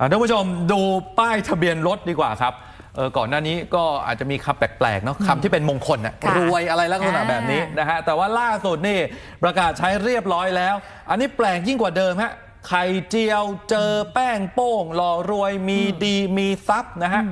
อ่าท่านผู้ชมดูป้ายทะเบียนรถดีกว่าครับเออก่อนหน้านี้ก็อาจจะมีคำแปลกๆเนาะคำที่เป็นมงคลน่ะค่ะรวยอะไรลักษณะอ่าแบบนี้นะฮะแต่ว่าล่าสุดนี่ประกาศใช้เรียบร้อยแล้ว อันนี้แปลกยิ่งกว่าเดิมฮะไข่เจียวเจอแป้งโป้งหล่อรวยมีดีมีทรัพย์นะฮะ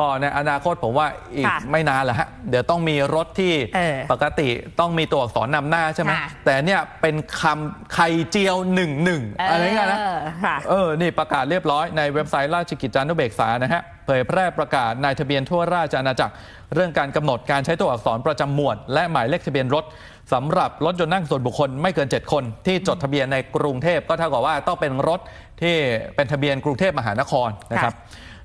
ก็ในอนาคตผมว่าอีกค่ะไม่นานแหละฮะ เดี๋ยวต้องมีรถที่เออปกติต้องมีตัวอักษรนำหน้าใช่ไหม ค่ะ แต่เนี่ยเป็นคำไข่เจียวหนึ่งหนึ่งอะไรเงี้ยนะเออค่ะ เออ นี่ประกาศเรียบร้อยในเว็บไซต์ราชกิจจานุเบกษานะฮะ เผยแพร่ประกาศนายทะเบียนทั่วราชอาณาจักร เรื่องการกำหนดการใช้ตัวอักษรประจำหมวด และหมายเลขทะเบียนรถสำหรับรถยนต์นั่งส่วนบุคคลไม่เกิน 7 คน ที่จดทะเบียนในกรุงเทพก็เท่ากับว่าต้องเป็นรถที่เป็นทะเบียนกรุงเทพมหานครนะครับ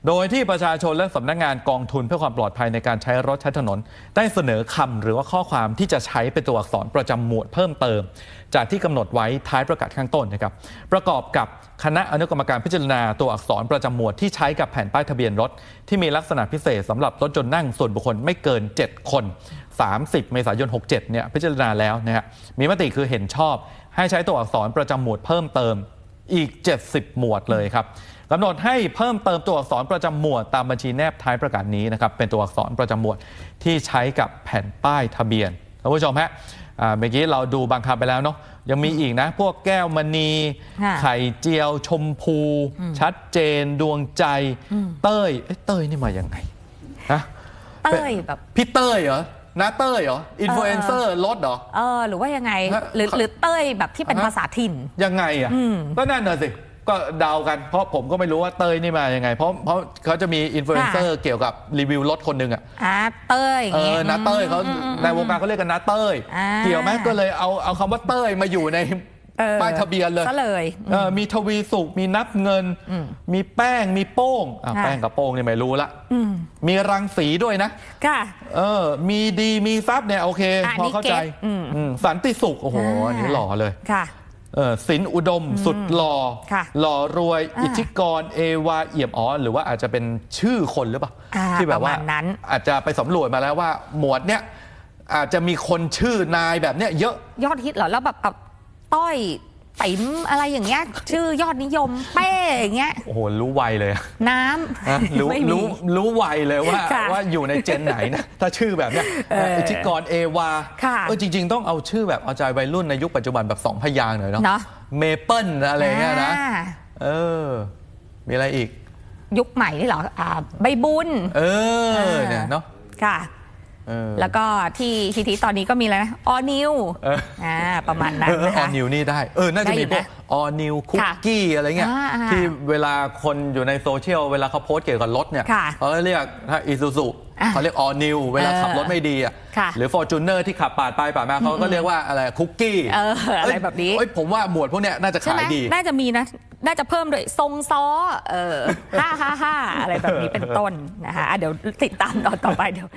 โดยที่ประชาชนและสำนักงานกองทุนเพื่อความปลอดภัยในการใช้รถใช้ถนน ได้เสนอคำหรือว่าข้อความที่จะใช้เป็นตัวอักษรประจำหมวดเพิ่มเติม จากที่กำหนดไว้ท้ายประกาศข้างต้นนะครับประกอบกับคณะอนุกรรมการพิจารณาตัวอักษรประจำหมวดที่ใช้กับแผ่นป้ายทะเบียนรถ ที่มีลักษณะพิเศษสำหรับรถยนนั่งส่วนบุคคลไม่เกิน 7 คน 30 เมษายน 67 เนี่ยพิจารณาแล้วนะฮะมีมติคือเห็นชอบ ให้ใช้ตัวอักษรประจำหมวดเพิ่มเติมอีก 70 หมวดเลยครับ กำหนดให้เพิ่มเติมตัวอักษรประจำหมวดตามบัญชีแนบท้ายประกาศนี้นะครับเป็นตัวอักษรประจำหมวดที่ใช้กับแผ่นป้ายทะเบียนท่านผู้ชมฮะอ่าเมื่อกี้เราดูบางคำไปแล้วเนาะยังมีอีกนะ พวกแก้วมณีค่ะไข่เจียว ชมพู ชัดเจน ดวงใจ เต้ยเอ๊ะเต้ยนี่มายังไงฮะเต้ยแบบพี่เต้ยเหรอน้าเต้ยเหรออินฟลูเอนเซอร์รถเหรอเออหรือว่ายังไงฮะหรือเขาหรือเต้ยแบบที่เป็นฮะภาษาถิ่นยังไงอะอืมก็นั่นน่ะสิ ก็เดากัน เพราะผมก็ไม่รู้ว่าเต้ยนี่มายังไง เพราะเพราะเขาจะมีอินฟลูเอนเซอร์เกี่ยวกับรีวิวรถคนหนึ่งอะอ่าเต้ยเออย่างอเงี้ยนาเต้ยเขาอืมอืมในวงการเขาเรียกกันนาเต้ยอ่าเกี่ยวไหมก็เลยเอาเอาคำว่าเต้ยมาอยู่ในเออป้ายทะเบียนเลยซะเลยเออมีทวีสุขมีนับเงินอืมมีแป้งมีโป้งอะค่ะแป้งกับโป้งนี่ไม่รู้ละอืมมีรังสีด้วยนะค่ะเออ มีดีมีทรัพย์เนี่ยโอเคอะพอนี่เข้าใจเก็ตอืมอืมสันติสุข โอ้โหอันนี้หล่อเลยค่ะ เออสินอุดมสุดหล่อค่ะหล่อรวย อ่าอิทธิกร เอวาเอี่ยมอ๋อหรือว่าอาจจะเป็นชื่อคนหรือเปล่าอ่าที่แบบว่าประมาณนั้น อาจจะไปสำรวจมาแล้วว่า หมวดเนี้ยอาจจะมีคนชื่อนายแบบเนี้ยเยอะ ยอดฮิตเหรอ แล้วแบบแบบต้อย ติ๋มอะไรอย่างเงี้ยชื่อยอดนิยมเป้อย่างเงี้ยโอ้โหรู้ไวเลยอะน้ฮะำรู้ไม่มีรู้รู้ไวเลยว่าค่ะว่าอยู่ในเจนไหนนะ ถ้าชื่อแบบเนี้ยเอออิทธิกรเอวาค่ะเออจริง ๆ ต้องเอาชื่อแบบเอาใจวัยรุ่นในยุคปัจจุบันแบบสองพยางค์หน่อยเนาะเนาะเมเปิลอะไรเงี้ยนะ อ่าเออ มีอะไรอีก ยุคใหม่นี่เหรออ่าใบบุญ เออเนี่ยเนาะ ค่ะ เออ แล้วก็ที่ฮิตๆตอนนี้ก็มีอะไรนะออนิวเอออ่าประมาณนั้นเออนะออคะ นิวนี่ได้ เออ น่าจะได้อมียู่พวกนะออนิวคุกค่ะกี้อะไรเงี้ย อ่าอ่าที่เวลาคนอยู่ในโซเชียล เวลาเขาโพสต์เกี่ยวกับรถเนี่ยค่ะเขาเรียกถ้าอีซูซูอะเขาเรียกออนิวเวลาขับรถไม่ดีอะค่ะหรือฟอร์จูเนอร์ที่ขับปาดไปปาดมาเขาก็เรียกว่าอะไรคุกกี้เอออะไรแบบนี้ เอ้ยผมว่าหมวดพวกเนี้ยน่าจะใช่ไหขามยดี น่าจะมีนะ น่าจะเพิ่มด้วยทรงซ้อ เออห้าห้าห้าอะไรแบบนี้เป็นต้นนะคะอะเดี๋ยวติดตามตอนต่อไปเดี๋ยว